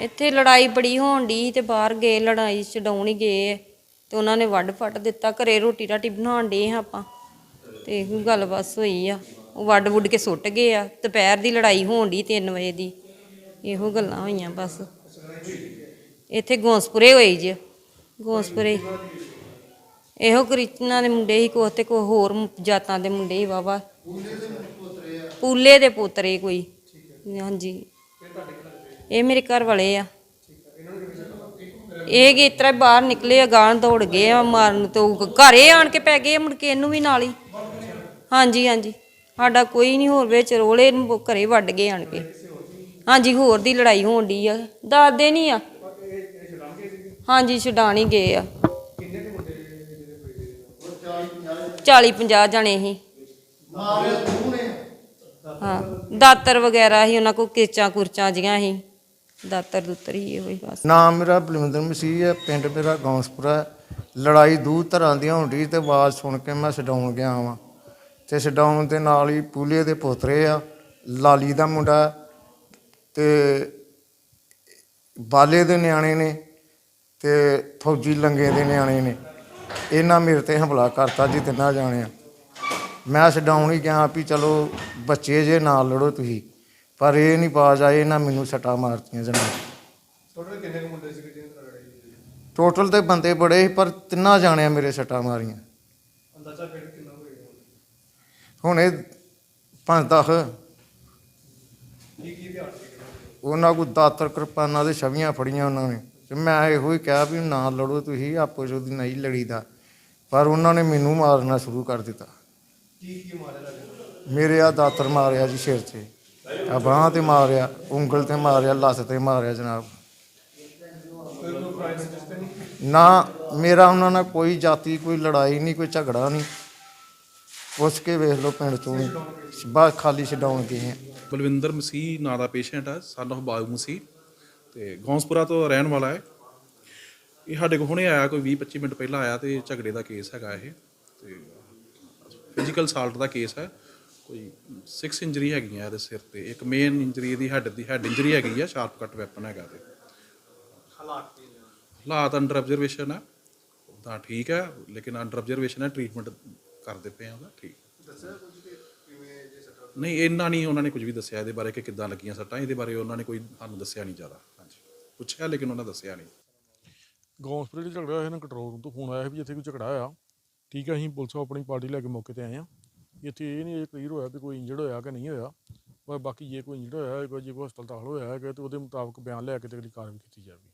ਇੱਥੇ ਲੜਾਈ ਬੜੀ ਹੋਣ ਦੀ ਤੇ ਬਾਹਰ ਗਏ ਲੜਾਈ ਛਡਾਉਣ ਹੀ ਗਏ ਤੇ ਉਹਨਾਂ ਨੇ ਵੱਢ ਫੱਟ ਦਿੱਤਾ ਘਰੇ ਰੋਟੀ ਰਾਟੀ ਬਣਾਉਣ ਦੇ ਆਪਾਂ। ਤੇ ਇਹੋ ਗੱਲ ਬਸ ਹੋਈ ਆ। ਉਹ ਵੱਢ ਵੁੱਡ ਕੇ ਸੁੱਟ ਗਏ ਆ। ਦੁਪਹਿਰ ਦੀ ਲੜਾਈ ਹੋਣ ਦੀ 3 ਵਜੇ ਦੀ। ਇਹੋ ਗੱਲਾਂ ਹੋਈਆਂ ਬਸ। ਇੱਥੇ ਗੋਂਸਪੁਰੇ ਹੋਈ ਜੀ। ਗੋਂਸਪੁਰੇ। ਇਹੋ ਕ੍ਰਿਸ਼ਨਾ ਦੇ ਮੁੰਡੇ ਹੀ ਕੋ ਤੇ ਕੋ ਹੋਰ ਜਾਤਾਂ ਦੇ ਮੁੰਡੇ ਹੀ ਵਾਵਾ ਪੂਲੇ ਦੇ ਪੋਤਰੇ ਕੋਈ। ਹਾਂਜੀ। ਇਹ ਮੇਰੇ ਘਰ ਵਾਲੇ ਆ। ਇਹ ਕਿ ਤਰ੍ਹਾਂ ਬਾਹਰ ਨਿਕਲੇ ਆ ਗਾਂ ਦੌੜ ਗਏ ਆ ਮਾਰਨ ਤੋਂ ਘਰੇ ਆਣ ਕੇ ਪੈ ਗਏ ਆ, ਮੁੜ ਕੇ ਇਹਨੂੰ ਵੀ ਨਾਲ ਹੀ। ਹਾਂਜੀ ਹਾਂਜੀ। ਸਾਡਾ ਕੋਈ ਨਹੀਂ ਹੋਰ ਵਿੱਚ ਰੋਲੇ ਨੂੰ ਘਰੇ ਵੱਢ ਗਏ ਆਣ ਕੇ। ਹਾਂਜੀ, ਹੋਰ ਦੀ ਲੜਾਈ ਹੋਣ ਦੀ ਆ। ਦੱਸਦੇ ਨਹੀਂ ਆ। ਹਾਂਜੀ, ਛਡਾਣ ਹੀ ਗਏ ਆ। 40 50 ਜਣੇ ਸੀ ਹਾਂ। ਦਾਤਰ ਵਗੈਰਾ ਸੀ ਉਹਨਾਂ ਕੋਲ ਕੇਚਾਂ ਕੁਰਚਾਂ ਜੀਆਂ ਸੀ ਦਾਤਰ ਦੁੱਤਰ ਹੀ ਇਹੋ ਹੀ ਬਸ। ਨਾਮ ਮੇਰਾ ਬਲਵਿੰਦਰ ਮਸੀਹ ਹੈ, ਪਿੰਡ ਮੇਰਾ ਗੌਂਸਪੁਰਾ ਹੈ। ਲੜਾਈ ਦੂਰ ਤਰ੍ਹਾਂ ਦੀਆਂ ਹੁੰਦੀ ਤੇ ਆਵਾਜ਼ ਸੁਣ ਕੇ ਮੈਂ ਛਡਾਉਣ ਗਿਆ ਵਾਂ। ਤੇ ਛਡਾਉਣ ਦੇ ਨਾਲ ਹੀ ਪੂਲੇ ਦੇ ਪੋਤਰੇ ਆ, ਲਾਲੀ ਦਾ ਮੁੰਡਾ ਤੇ ਬਾਲੇ ਦੇ ਨਿਆਣੇ ਨੇ ਤੇ ਫੌਜੀ ਲੰਗੇ ਦੇ ਨਿਆਣੇ ਨੇ। ਇਹਨਾਂ ਮੇਰੇ ਤੇ ਹਮਲਾ ਕਰਤਾ ਜੀ ਤਿੰਨਾਂ ਜਾਣਿਆਂ। ਮੈਂ ਛਡਾਉਣ ਹੀ ਗਿਆ ਵੀ ਚਲੋ ਬੱਚੇ ਜੇ ਨਾਲ ਲੜੋ ਤੁਸੀਂ। ਪਰ ਇਹ ਨਹੀਂ ਬਾਜ ਆਏ ਇਹਨਾਂ ਮੈਨੂੰ ਸੱਟਾਂ ਮਾਰਤੀਆਂ ਜਨਾਬ ਟੋਟਲ ਕਿੰਨੇ ਕੁ ਮੁੰਡੇ ਸੀਗੇ ਜਿਹਨਾਂ ਨਾਲ ਲੜਾਈ ਹੋਈ? ਟੋਟਲ ਤੇ ਬੰਦੇ ਬੜੇ ਸੀ ਪਰ ਤਿੰਨਾਂ ਜਾਣਿਆਂ ਮੇਰੇ ਸੱਟਾਂ ਮਾਰੀਆਂ। ਅੰਦਾਜ਼ਾ ਫਿਰ ਕਿੰਨਾ ਹੋਏਗਾ? ਹੁਣ ਇਹ ਪੰਜ ਦਸ। ਕੀ ਕੀ ਹਥਿਆਰ ਸੀਗੇ ਉਹਨਾਂ ਕੋਲ ਦਾਤਰ ਕਿਰਪਾਨਾਂ ਦੇ ਛਵੀਆਂ ਫੜੀਆਂ ਉਹਨਾਂ ਨੇ। ਤੇ ਮੈਂ ਇਹੋ ਹੀ ਕਿਹਾ ਵੀ ਨਾ ਲੜੋ ਤੁਸੀਂ ਆਪੋ ਚ ਉਹਦੀ ਨਹੀਂ ਲੜੀਦਾ। ਪਰ ਉਹਨਾਂ ਨੇ ਮੈਨੂੰ ਮਾਰਨਾ ਸ਼ੁਰੂ ਕਰ ਦਿੱਤਾ। ਕੀ ਕੀ ਮਾਰਿਆ ਲੱਗੇ ਮੇਰੇ ਆ ਦਾਤਰ ਮਾਰਿਆ ਜੀ ਸਿਰ 'ਤੇ। ਆ ਬਾਹਾਂ ਤੇ ਮਾਰਿਆ, ਉਂਗਲ ਤੇ ਮਾਰਿਆ, ਲੱਤ ਤੇ ਮਾਰਿਆ ਜਨਾਬ। ਨਾ, ਮੇਰਾ ਉਹਨਾਂ ਨਾਲ ਕੋਈ ਜਾਤੀ, ਕੋਈ ਲੜਾਈ ਨਹੀਂ, ਕੋਈ ਝਗੜਾ ਨਹੀਂ। ਪੁੱਛ ਕੇ ਵੇਖ ਲਓ ਪਿੰਡ ਚੋਂ ਬਸ ਖਾਲੀ ਛਡਾਉਣ ਗਏ ਆ। ਬਲਵਿੰਦਰ ਮਸੀਹ, ਨਾਂ ਦਾ ਪੇਸ਼ੈਂਟ ਹੈ ਸਨ of ਬਾਬੂ ਮਸੀਹ। ਤੇ ਗੌਂਸਪੁਰਾ ਤੋਂ ਰਹਿਣ ਵਾਲਾ ਹੈ। ਇਹ ਸਾਡੇ ਕੋਲ ਹੁਣੇ ਆਇਆ, ਕੋਈ 20 25 ਮਿੰਟ ਪਹਿਲਾਂ ਆਇਆ ਤੇ ਝਗੜੇ ਦਾ ਕੇਸ ਹੈਗਾ ਇਹ। ਤੇ ਫਿਜ਼ੀਕਲ ਸਾਲਟ ਦਾ ਕੇਸ ਹੈ। ਕੋਈ 6 ਇੰਜਰੀ ਹੈਗੀਆਂ ਇਹਦੇ ਸਿਰ ਤੇ। ਇੱਕ ਮੇਨ ਇੰਜਰੀ ਇਹਦੀ ਹੈਡ ਦੀ ਹੈਡ ਇੰਜਰੀ ਹੈਗੀ ਆ ਸ਼ਾਰਪ ਕੱਟ ਵੈਪਨ ਹੈਗਾ ਤੇ ਹਾਲਾਤ ਕੀ ਨੇ? ਹਾਲਾਤ ਅੰਡਰ ਆਬਜ਼ਰਵੇਸ਼ਨ ਹੈ ਤਾਂ ਠੀਕ ਹੈ ਲੇਕਿਨ ਅੰਡਰ ਆਬਜ਼ਰਵੇਸ਼ਨ ਹੈ ਟ੍ਰੀਟਮੈਂਟ ਕਰਦੇ ਪਏ ਆ ਉਹਦਾ ਠੀਕ। ਦੱਸਿਆ ਕੁਝ ਕਿ ਕਿਵੇਂ ਜੇ ਸੱਟਾਂ ਨਹੀਂ ਇੰਨਾ ਨਹੀਂ ਉਹਨਾਂ ਨੇ ਕੁਝ ਵੀ ਦੱਸਿਆ ਇਹਦੇ ਬਾਰੇ ਕਿ ਕਿੱਦਾਂ ਲੱਗੀਆਂ ਸੱਟਾਂ। ਇਹਦੇ ਬਾਰੇ ਉਹਨਾਂ ਨੇ ਕੋਈ ਸਾਨੂੰ ਦੱਸਿਆ ਨਹੀਂ ਜ਼ਿਆਦਾ। ਹਾਂਜੀ। ਪੁੱਛਿਆ ਲੇਕਿਨ ਉਹਨਾਂ ਦੱਸਿਆ ਨਹੀਂ। ਗੌਂਸਪੁਰੇ ਦੇ ਝਗੜਾ ਹੋਇਆ ਨਾ ਕੰਟਰੋਲ ਰੂਮ ਤੋਂ। ਫੋਨ ਆਇਆ ਸੀ ਵੀ ਇੱਥੇ ਕੋਈ ਝਗੜਾ ਹੋਇਆ। ਠੀਕ ਹੈ ਅਸੀਂ ਪੁਲਿਸ ਆਪਣੀ ਪਾਰਟੀ ਲੈ ਕੇ ਮੌਕੇ ਤੇ ਆਏ ਆ। ਇੱਥੇ ਇਹ ਨਹੀਂ ਕਲੀਅਰ ਹੋਇਆ ਵੀ ਕੋਈ ਇੰਜਰਡ ਹੋਇਆ ਕਿ ਨਹੀਂ ਹੋਇਆ, ਪਰ ਬਾਕੀ ਜੇ ਕੋਈ ਇੰਜਰਡ ਹੋਇਆ ਹੈ ਕੋਈ ਜੇ ਕੋਈ ਹਸਪਤਾਲ ਦਾਖਲ ਹੋਇਆ ਹੈ ਤੇ ਉਹਦੇ ਮੁਤਾਬਕ ਬਿਆਨ ਲੈ ਕੇ ਤੇ ਅਗਲੀ ਕਾਰਵਾਈ ਕੀਤੀ ਜਾਵੇਗੀ।